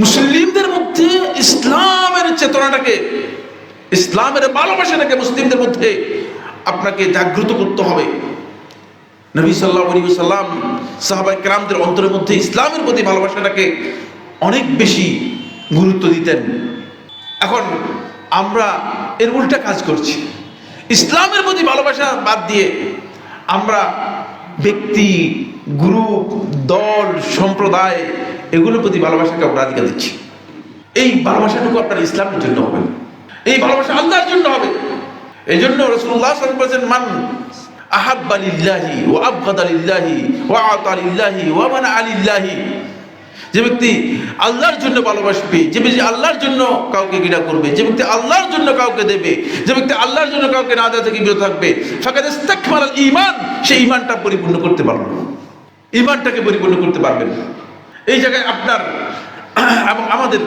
মুসলিমদের মধ্যে ইসলামের চেতনাটাকে, ইসলামের ভালোবাসাটাকে মুসলিমদের মধ্যে আপনাকে জাগ্রত করতে হবে। নবী সাল্লাহ সাল্লাম সাহাবাই কেরামদের অন্তরের মধ্যে ইসলামের প্রতি ভালোবাসাটাকে অনেক বেশি গুরুত্ব দিতেন। এখন আমরা এর উল্টা কাজ করছি। ইসলামের প্রতি ভালোবাসা বাদ দিয়ে আমরা ব্যক্তি, গ্রুপ, দল, সম্প্রদায় এগুলোর প্রতি ভালোবাসাকে অগ্রাধিকার দিচ্ছি। এই ভালোবাসাটুকু আপনার ইসলামের জন্য হবে এই ভালোবাসা আল্লাহর জন্য হবে। এই জন্য রসুল্লাহ বলেছেন, মান আহাব্বা লিল্লাহি ও আবগাদা লিল্লাহি ও আতা লিল্লাহি ও মান আলিল্লাহি যে ব্যক্তি আল্লাহর জন্য ভালোবাসবে, যে ব্যক্তি আল্লাহর জন্য কাউকে ঘৃণা করবে, যে ব্যক্তি আল্লাহর জন্য কাউকে দেবে, যে ব্যক্তি আল্লাহর জন্য কাউকে না দেওয়া থেকে বিরত থাকবে ফাঁকা ইস্তাকমাল ইমান সেই ইমানটা পরিপূর্ণ করতে পারবে ইমানটাকে পরিপূর্ণ করতে পারবেন না। এই জায়গায় আপনার, এবং আমাদের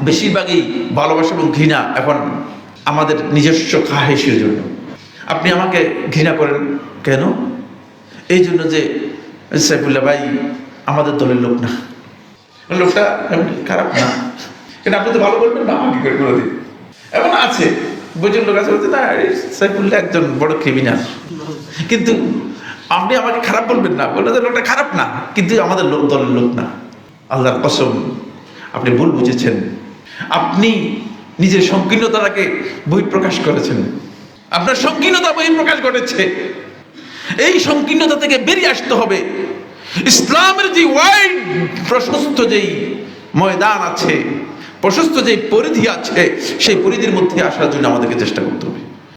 বেশিরভাগই ভালোবাসা এবং ঘৃণা এখন আমাদের নিজস্ব খাহেসের জন্য। আপনি আমাকে ঘৃণা করেন কেন? এই জন্য যে সাইফুল্লাহ ভাই আমাদের দলের লোক না। লোকটা খারাপ না। কিন্তু আপনি তো ভালো বলবেন না আমাকে করে এমন আছে বুঝুন লোক আছে না সাইফুল্লাহ একজন বড় ক্রিমিনাল কিন্তু আপনি আমাকে খারাপ বলবেন না বললে যে লোকটা খারাপ না, কিন্তু আমাদের লোক দলের লোক না। আল্লাহর কসম, আপনি ভুল বুঝেছেন। আপনি নিজের সংকীর্ণতাটাকে বহিঃপ্রকাশ করেছেন। আপনার সংকীর্ণতা বহিঃপ্রকাশ ঘটেছে। এই সংকীর্ণতা থেকে বেরিয়ে আসতে হবে। ইসলামের যে ওয়াইড প্রশস্ত যেই ময়দান আছে, প্রশস্ত যে পরিধি আছে, সেই পরিধির মধ্যে আসার জন্য আমাদেরকে চেষ্টা করতে হবে।